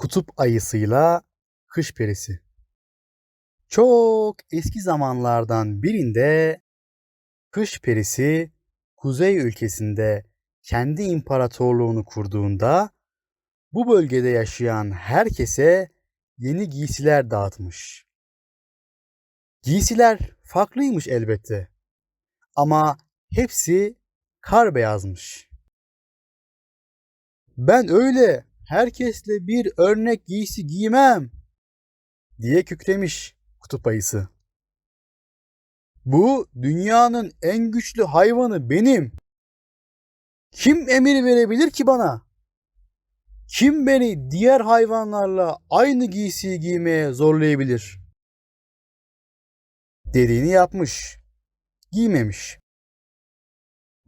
Kutup ayısıyla kış perisi. Çok eski zamanlardan birinde kış perisi kuzey ülkesinde kendi imparatorluğunu kurduğunda bu bölgede yaşayan herkese yeni giysiler dağıtmış. Giysiler farklıymış elbette. Ama hepsi kar beyazmış. Ben öyle herkesle bir örnek giysi giymem diye kükremiş kutup ayısı. Bu dünyanın en güçlü hayvanı benim. Kim emir verebilir ki bana? Kim beni diğer hayvanlarla aynı giysiyi giymeye zorlayabilir? Dediğini yapmış. Giymemiş.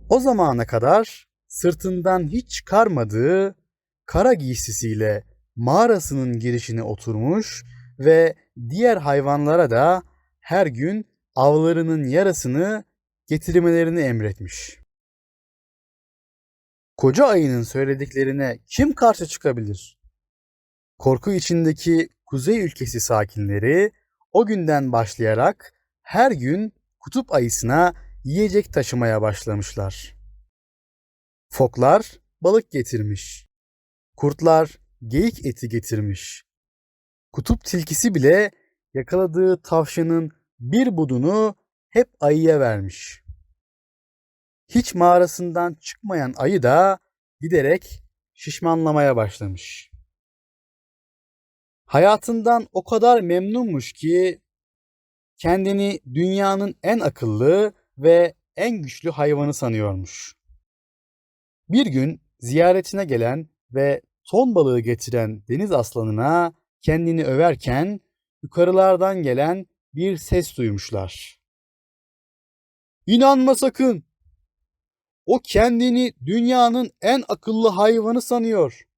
O zamana kadar sırtından hiç çıkarmadığı kara giysisiyle mağarasının girişine oturmuş ve diğer hayvanlara da her gün avlarının yarısını getirmelerini emretmiş. Koca ayının söylediklerine kim karşı çıkabilir? Korku içindeki kuzey ülkesi sakinleri o günden başlayarak her gün kutup ayısına yiyecek taşımaya başlamışlar. Foklar balık getirmiş. Kurtlar geyik eti getirmiş. Kutup tilkisi bile yakaladığı tavşanın bir budunu hep ayıya vermiş. Hiç mağarasından çıkmayan ayı da giderek şişmanlamaya başlamış. Hayatından o kadar memnunmuş ki kendini dünyanın en akıllı ve en güçlü hayvanı sanıyormuş. Bir gün ziyaretine gelen ve ton balığı getiren deniz aslanına kendini överken yukarılardan gelen bir ses duymuşlar. İnanma sakın. O kendini dünyanın en akıllı hayvanı sanıyor.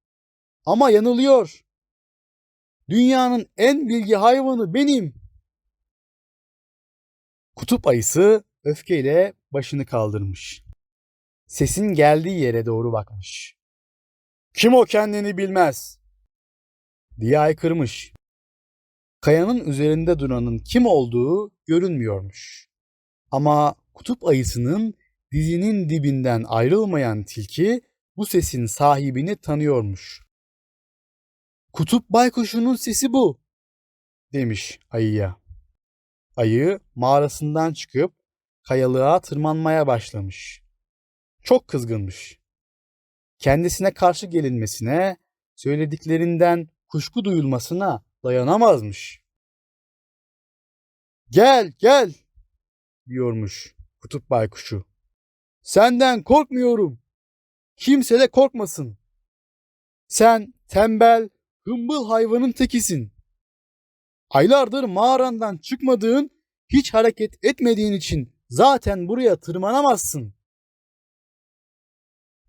Ama yanılıyor. Dünyanın en bilgi hayvanı benim. Kutup ayısı öfkeyle başını kaldırmış. Sesin geldiği yere doğru bakmış. Kim o kendini bilmez? diye aykırmış. Kayanın üzerinde duranın kim olduğu görünmüyormuş. Ama kutup ayısının dizinin dibinden ayrılmayan tilki bu sesin sahibini tanıyormuş. Kutup baykuşunun sesi bu, demiş ayıya. Ayı mağarasından çıkıp kayalığa tırmanmaya başlamış. Çok kızgınmış. Kendisine karşı gelinmesine, söylediklerinden kuşku duyulmasına dayanamazmış. Gel, gel diyormuş kutup baykuşu. Senden korkmuyorum. Kimse de korkmasın. Sen tembel, hımbıl hayvanın tekisin. Aylardır mağarandan çıkmadığın, hiç hareket etmediğin için zaten buraya tırmanamazsın.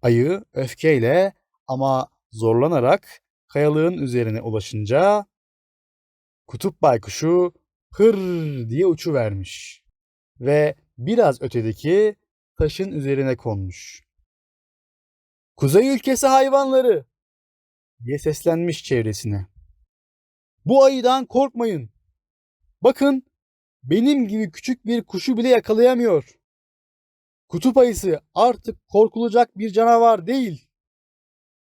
Ayı öfkeyle ama zorlanarak kayalığın üzerine ulaşınca kutup baykuşu hır diye uçuvermiş ve biraz ötedeki taşın üzerine konmuş. Kuzey ülkesi hayvanları diye seslenmiş çevresine. Bu ayıdan korkmayın. Bakın benim gibi küçük bir kuşu bile yakalayamıyor. Kutup ayısı artık korkulacak bir canavar değil.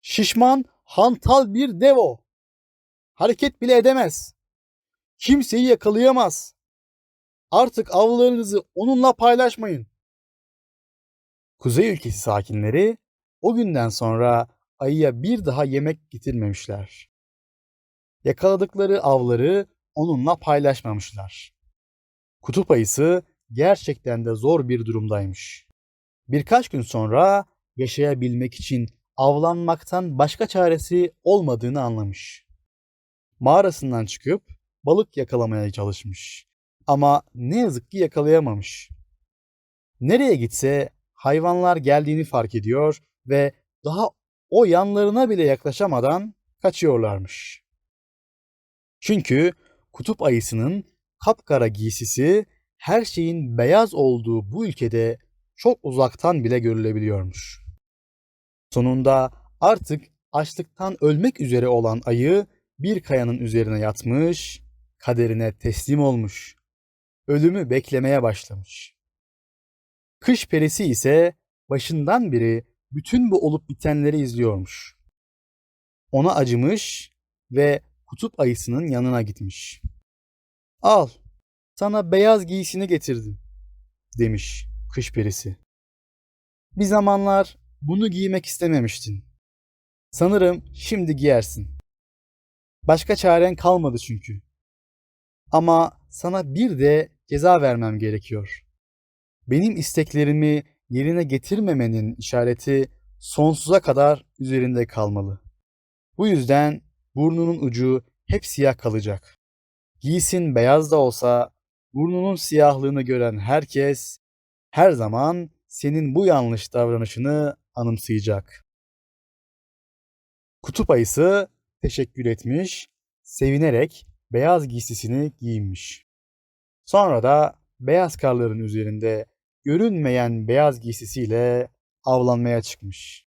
Şişman, hantal bir dev o. Hareket bile edemez. Kimseyi yakalayamaz. Artık avlarınızı onunla paylaşmayın. Kuzey ülkesi sakinleri o günden sonra ayıya bir daha yemek getirmemişler. Yakaladıkları avları onunla paylaşmamışlar. Kutup ayısı gerçekten de zor bir durumdaymış. Birkaç gün sonra yaşayabilmek için avlanmaktan başka çaresi olmadığını anlamış. Mağarasından çıkıp balık yakalamaya çalışmış. Ama ne yazık ki yakalayamamış. Nereye gitse hayvanlar geldiğini fark ediyor ve daha o yanlarına bile yaklaşamadan kaçıyorlarmış. Çünkü kutup ayısının kapkara giysisi her şeyin beyaz olduğu bu ülkede çok uzaktan bile görülebiliyormuş. Sonunda artık açlıktan ölmek üzere olan ayı bir kayanın üzerine yatmış, kaderine teslim olmuş. Ölümü beklemeye başlamış. Kış perisi ise başından beri bütün bu olup bitenleri izliyormuş. Ona acımış ve kutup ayısının yanına gitmiş. Al, sana beyaz giysini getirdim, demiş kış perisi. Bir zamanlar bunu giymek istememiştin. Sanırım şimdi giyersin. Başka çaren kalmadı çünkü. Ama sana bir de ceza vermem gerekiyor. Benim isteklerimi yerine getirmemenin işareti sonsuza kadar üzerinde kalmalı. Bu yüzden burnunun ucu hep siyah kalacak. Giysin beyaz da olsa burnunun siyahlığını gören herkes her zaman senin bu yanlış davranışını anımsayacak. Kutup ayısı teşekkür etmiş, sevinerek beyaz giysisini giyinmiş. Sonra da beyaz karların üzerinde görünmeyen beyaz giysisiyle avlanmaya çıkmış.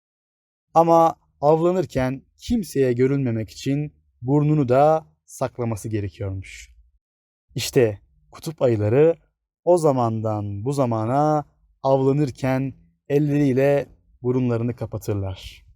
Ama avlanırken kimseye görünmemek için burnunu da saklaması gerekiyormuş. İşte kutup ayıları o zamandan bu zamana avlanırken elleriyle burunlarını kapatırlar.